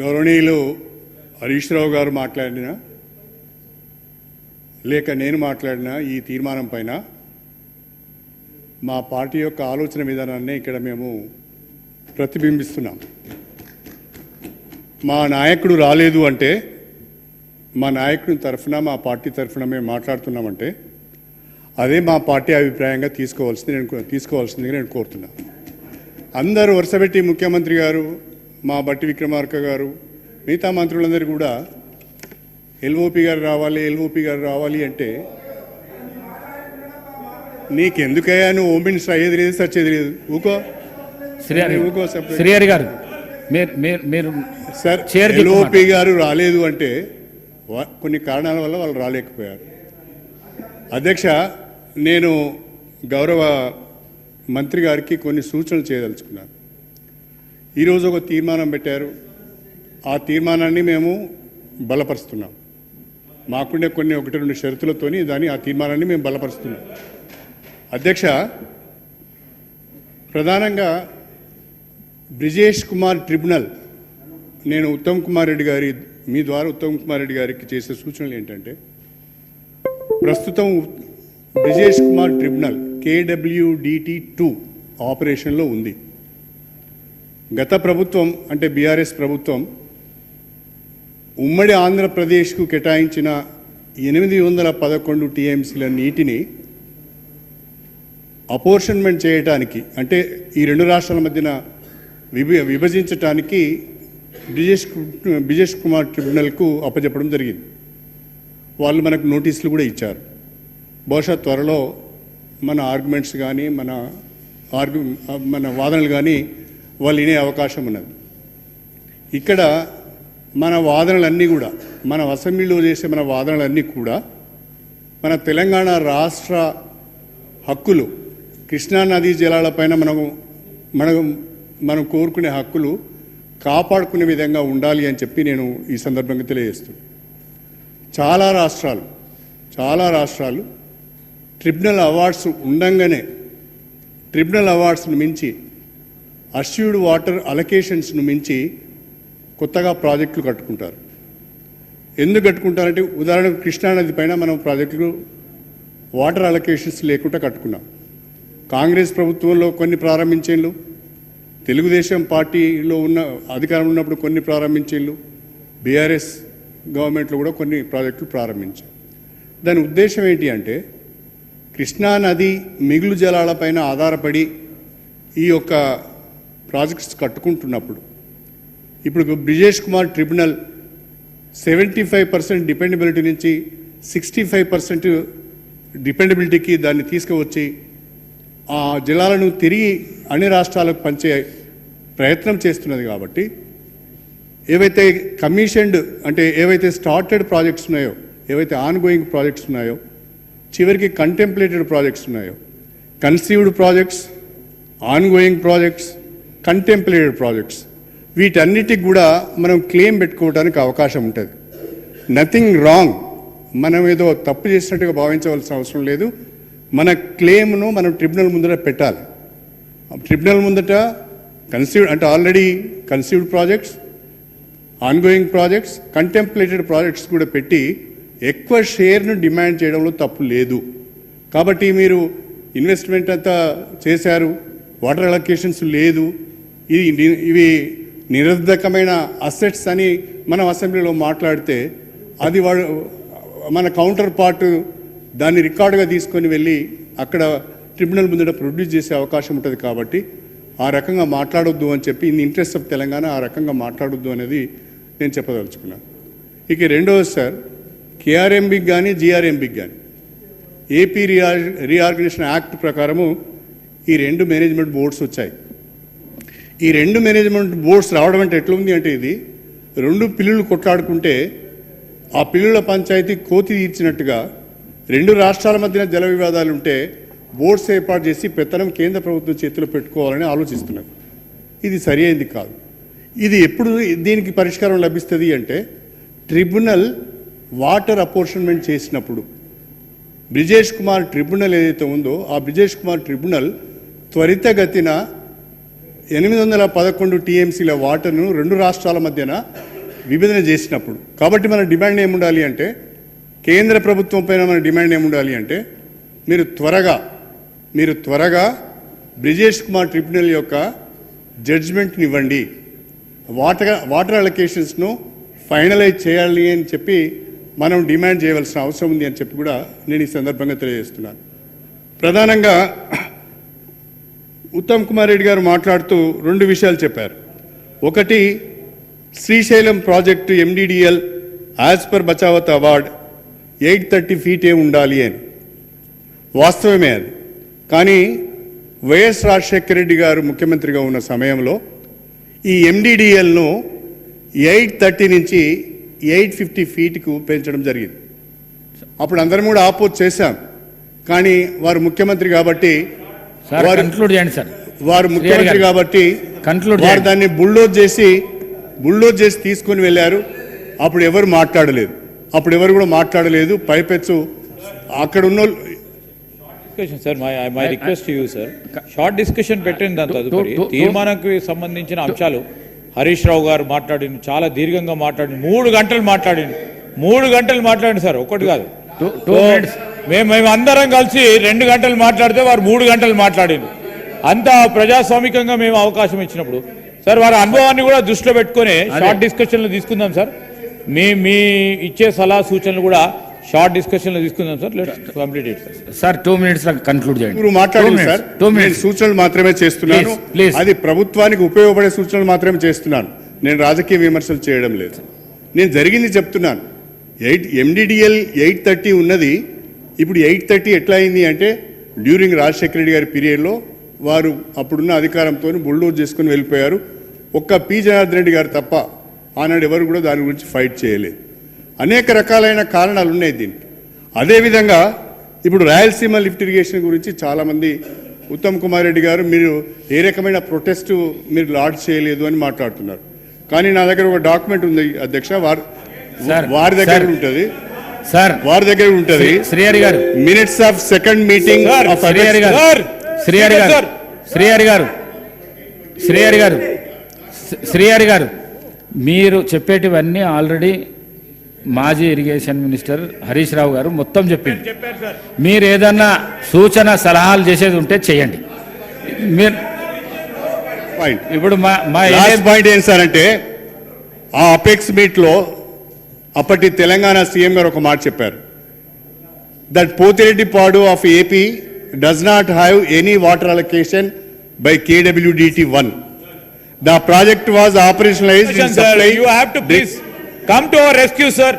గౌరవనీయులు హరీష్ రావు గారు మాట్లాడిన లేక నేను మాట్లాడిన ఈ తీర్మానం పైన మా పార్టీ యొక్క ఆలోచన విధానాన్ని ఇక్కడ మేము ప్రతిబింబిస్తున్నాం. మా నాయకుడు రాలేదు అంటే మా నాయకుడి తరఫున మా పార్టీ తరఫున మేము మాట్లాడుతున్నామంటే అదే మా పార్టీ అభిప్రాయంగా తీసుకోవాల్సింది నేను తీసుకోవాల్సిందిగా నేను కోరుతున్నాను. అందరూ వరుసపెట్టి ముఖ్యమంత్రి గారు మా బట్టి విక్రమార్క గారు మిగతా మంత్రులందరూ కూడా ఎల్ఓపి గారు రావాలి ఎల్ఓపి గారు రావాలి అంటే నీకెందుకయ్యా నువ్వు హోమ్ మినిస్టర్ అయ్యేది లేదు సచ్చేది లేదు ఊకో. శ్రీహరి గారు మీరు సార్ ఎల్ఓపి గారు రాలేదు అంటే కొన్ని కారణాల వల్ల వాళ్ళు రాలేకపోయారు. అధ్యక్ష నేను గౌరవ మంత్రి గారికి కొన్ని సూచనలు చేయదలుచుకున్నాను. ఈరోజు ఒక తీర్మానం పెట్టారు. ఆ తీర్మానాన్ని మేము బలపరుస్తున్నాం. మాకుండే కొన్ని ఒకటి రెండు షరతులతోని దాని ఆ తీర్మానాన్ని మేము బలపరుస్తున్నాం. అధ్యక్ష ప్రధానంగా బ్రిజేష్ కుమార్ ట్రిబ్యునల్ నేను ఉత్తమ్ కుమార్ రెడ్డి గారి మీ ద్వారా ఉత్తమ్ కుమార్ రెడ్డి గారికి చేసే సూచనలు ఏంటంటే ప్రస్తుతం Brijesh Kumar tribunal KWDT two ఆపరేషన్లో ఉంది. గత ప్రభుత్వం అంటే బీఆర్ఎస్ ప్రభుత్వం ఉమ్మడి ఆంధ్రప్రదేశ్కు కేటాయించిన ఎనిమిది వందల పదకొండు టీఎంసీల నీటిని అపోర్షన్మెంట్ చేయటానికి అంటే ఈ రెండు రాష్ట్రాల మధ్యన విభ విభజించటానికి బ్రిజేష్ బ్రిజేష్ కుమార్ ట్రిబ్యునల్కు అప్పచెప్పడం జరిగింది. వాళ్ళు మనకు నోటీసులు కూడా ఇచ్చారు. బహుశా త్వరలో మన ఆర్గ్యుమెంట్స్ కానీ మన ఆర్గ్యు మన వాదనలు కానీ వాళ్ళు వినే అవకాశం ఉన్నది. ఇక్కడ మన వాదనలన్నీ కూడా మన అసెంబ్లీలో చేసే మన వాదనలన్నీ కూడా మన తెలంగాణ రాష్ట్ర హక్కులు కృష్ణా నదీ జలాలపైన మనం మనం మనం కోరుకునే హక్కులు కాపాడుకునే విధంగా ఉండాలి అని చెప్పి నేను ఈ సందర్భంగా తెలియజేస్తున్నాను చాలా రాష్ట్రాలు చాలా రాష్ట్రాలు ట్రిబ్యునల్ అవార్డ్స్ ఉండంగానే ట్రిబ్యునల్ అవార్డ్స్ను మించి అష్యూర్డ్ వాటర్ అలొకేషన్స్ను మించి కొత్తగా ప్రాజెక్టులు కట్టుకుంటారు. ఎందుకు కట్టుకుంటారంటే ఉదాహరణకు కృష్ణానది పైన మనం ప్రాజెక్టులు వాటర్ అలొకేషన్స్ లేకుండా కట్టుకున్నాం. కాంగ్రెస్ ప్రభుత్వంలో కొన్ని ప్రారంభించేళ్ళు తెలుగుదేశం పార్టీలో ఉన్న అధికారం ఉన్నప్పుడు కొన్ని ప్రారంభించేళ్ళు బీఆర్ఎస్ గవర్నమెంట్లో కూడా కొన్ని ప్రాజెక్టులు ప్రారంభించాయి దాని ఉద్దేశం ఏంటి అంటే కృష్ణా నది మిగులు జలాలపైన ఆధారపడి ఈ యొక్క ప్రాజెక్ట్స్ కట్టుకుంటున్నప్పుడు. ఇప్పుడు Brijesh Kumar tribunal seventy five percent dependability నుంచి సిక్స్టీ ఫైవ్ పర్సెంట్ డిపెండబిలిటీకి దాన్ని తీసుకువచ్చి ఆ జిల్లాలను తిరిగి అన్ని రాష్ట్రాలకు పంచే ప్రయత్నం చేస్తున్నది కాబట్టి ఏవైతే కమిషన్డ్ అంటే ఏవైతే స్టార్టెడ్ ప్రాజెక్ట్స్ ఉన్నాయో ఏవైతే ఆన్గోయింగ్ ప్రాజెక్ట్స్ ఉన్నాయో చివరికి కంటెంప్లేటెడ్ ప్రాజెక్ట్స్ ఉన్నాయో conceived projects ongoing projects contemplated projects వీటన్నిటికి కూడా మనం క్లెయిమ్ పెట్టుకోవడానికి అవకాశం ఉంటుంది. నథింగ్ రాంగ్ మనం ఏదో తప్పు చేసినట్టుగా భావించవలసిన అవసరం లేదు. మన క్లెయిమ్ను మనం ట్రిబ్యునల్ ముందర పెట్టాలి. ట్రిబ్యునల్ ముందట కన్సీవ్డ్ అంటే already conceived projects ongoing projects contemplated projects కూడా పెట్టి ఎక్కువ షేర్ను డిమాండ్ చేయడంలో తప్పు లేదు. కాబట్టి మీరు ఇన్వెస్ట్మెంట్ అంతా చేశారు వాటర్ అలొకేషన్స్ లేదు ఇది ఇవి నిరర్ధకమైన అసెట్స్ అని మనం అసెంబ్లీలో మాట్లాడితే అది వాడు మన కౌంటర్ పార్ట్ దాన్ని రికార్డుగా తీసుకొని వెళ్ళి అక్కడ ట్రిబ్యునల్ ముందట ప్రొడ్యూస్ చేసే అవకాశం ఉంటుంది కాబట్టి ఆ రకంగా మాట్లాడొద్దు అని చెప్పి ఇన్ ఇంట్రెస్ట్ ఆఫ్ తెలంగాణ ఆ రకంగా మాట్లాడొద్దు అనేది నేను చెప్పదలుచుకున్నాను ఇక రెండవది సార్ కేఆర్ఎంబికి కానీ జిఆర్ఎంబికి కానీ ఏపీ రీఆర్ రీఆర్గనైజేషన్ యాక్ట్ ప్రకారము ఈ రెండు మేనేజ్మెంట్ బోర్డ్స్ వచ్చాయి. ఈ రెండు మేనేజ్మెంట్ బోర్డ్స్ రావడం అంటే ఎట్లుంది అంటే ఇది రెండు పిల్లులు కొట్లాడుకుంటే ఆ పిల్లుల పంచాయతీ కోతి తీర్చినట్టుగా రెండు రాష్ట్రాల మధ్యన జల వివాదాలు ఉంటే బోర్డ్స్ ఏర్పాటు చేసి పెత్తనం కేంద్ర ప్రభుత్వం చేతిలో పెట్టుకోవాలని ఆలోచిస్తున్నారు. ఇది సరి అయింది కాదు. ఇది ఎప్పుడు దీనికి పరిష్కారం లభిస్తుంది అంటే ట్రిబ్యునల్ వాటర్ అపోర్షన్మెంట్ చేసినప్పుడు బ్రిజేష్ కుమార్ ట్రిబ్యునల్ ఏదైతే ఉందో ఆ బ్రిజేష్ కుమార్ ట్రిబ్యునల్ త్వరితగతిన ఎనిమిది వందల పదకొండు టీఎంసీల వాటర్ను రెండు రాష్ట్రాల మధ్యన విభజన చేసినప్పుడు కాబట్టి మన డిమాండ్ ఏముండాలి అంటే కేంద్ర ప్రభుత్వం పైన మన డిమాండ్ ఏముండాలి అంటే మీరు త్వరగా మీరు త్వరగా బ్రిజేష్ కుమార్ ట్రిబ్యునల్ యొక్క జడ్జిమెంట్ని ఇవ్వండి. వాటర్ వాటర్ అలొకేషన్స్ను ఫైనలైజ్ చేయాలి అని చెప్పి మనం డిమాండ్ చేయవలసిన అవసరం ఉంది అని చెప్పి కూడా నేను ఈ సందర్భంగా తెలియజేస్తున్నాను. ప్రధానంగా ఉత్తమ్ కుమార్ రెడ్డి గారు మాట్లాడుతూ రెండు విషయాలు చెప్పారు. ఒకటి Srisailam project MDDL as per Bachawat award eight thirty ఫీటే ఉండాలి అని. వాస్తవమే అది. కానీ వైఎస్ రాజశేఖర రెడ్డి గారు ముఖ్యమంత్రిగా ఉన్న సమయంలో ఈ ఎండిడిఎల్ను ఎయిట్ థర్టీ నుంచి ఎయిట్ ఫిఫ్టీ ఫీట్కు పెంచడం జరిగింది. అప్పుడు అందరం కూడా ఆపోజ్ చేశాం. కానీ వారు ముఖ్యమంత్రి కాబట్టి వారు కన్క్లూడ్ చేయండి సార్. వారు ముఖ్యమంత్రి గారు. కాబట్టి Conclude వారు. దాన్ని బుల్డోజ్ చేసి బుల్డోజ్ చేసి తీసుకొని వెళ్ళారు. అప్పుడు ఎవరు మాట్లాడలేదు. అప్పుడు ఎవరు కూడా మాట్లాడలేదు. పైపెచ్చు. అక్కడ ఉన్న discussion sir my my request you sir short discussion పెట్టండి దాని తదుపరి. తీర్మానానికి సంబంధించిన అంశాలు. హరీష్ రావు గారు మాట్లాడింది చాలా దీర్ఘంగా మాట్లాడింది మూడు గంటలు మాట్లాడింది మూడు గంటలు మాట్లాడింది సార్ ఒకటి కాదు. మేము మేము అందరం కలిసి రెండు గంటలు మాట్లాడితే వారు మూడు గంటలు మాట్లాడింది అంత ప్రజాస్వామికంగా మేము అవకాశం ఇచ్చినప్పుడు. సార్ వారి అనుభవాన్ని కూడా దృష్టిలో పెట్టుకొని షార్ట్ డిస్కషన్లు తీసుకుందాం సార్. మీ మీ ఇచ్చే సలహా సూచనలు కూడా షార్ట్ డిస్కషన్లు తీసుకుందాం sir. Let's complete it sir sir two minutes conclude చేయండి. మీరు మాట్లాడండి సార్. టూ నేను మినిట్స్ సూచనలు మాత్రమే చేస్తున్నాను. అది ప్రభుత్వానికి ఉపయోగపడే సూచనలు మాత్రమే చేస్తున్నాను. నేను రాజకీయ విమర్శలు చేయడం లేదు. నేను జరిగింది చెప్తున్నాను. ఎయిట్ ఎండిడిఎల్ ఎయిట్ థర్టీ ఉన్నది ఇప్పుడు ఎయిట్ థర్టీ ఎట్లా అయింది అంటే డ్యూరింగ్ రాజశేఖర రెడ్డి గారి పీరియడ్లో వారు అప్పుడున్న అధికారంతో బుల్డోజ్ చేసుకుని వెళ్ళిపోయారు. ఒక్క పి జనార్దన్ రెడ్డి గారు తప్ప ఆనాడు ఎవరు కూడా దాని గురించి ఫైట్ చేయలేదు. అనేక రకాలైన కారణాలు ఉన్నాయి దీనికి. అదేవిధంగా ఇప్పుడు రాయలసీమ లిఫ్ట్ ఇరిగేషన్ గురించి చాలామంది ఉత్తమ్ కుమార్ రెడ్డి గారు మీరు ఏ రకమైన ప్రొటెస్ట్ మీరు లాడ్ చేయలేదు అని మాట్లాడుతున్నారు. కానీ నా దగ్గర ఒక డాక్యుమెంట్ ఉంది అధ్యక్ష వారి వారి దగ్గర. ఉంటుంది. సార్ వారి దగ్గర ఉంటుంది. Sri- Srihari garu. Minutes of second meeting Srihari garu. Srihari garu. Srihari garu. Srihari గారు. శ్రీ- శ్రీహరి గారు. మీరు చెప్పేటివన్నీ ఆల్రెడీ మాజీ ఇరిగేషన్ మినిస్టర్ హరీష్ రావు గారు మొత్తం చెప్పింది. మీరు ఏదన్నా సూచన సలహాలు చేసేది ఉంటే చేయండి. మీరు ఇప్పుడు మా మా పాయింట్ ఏం సార్ అంటే ఆ అపెక్స్ మీట్లో అప్పటి తెలంగాణ సీఎం గారు ఒక మాట చెప్పారు that Pothireddypadu of AP does not have any water allocation by KWDT one the project was operationalize to please come to our rescue, sir.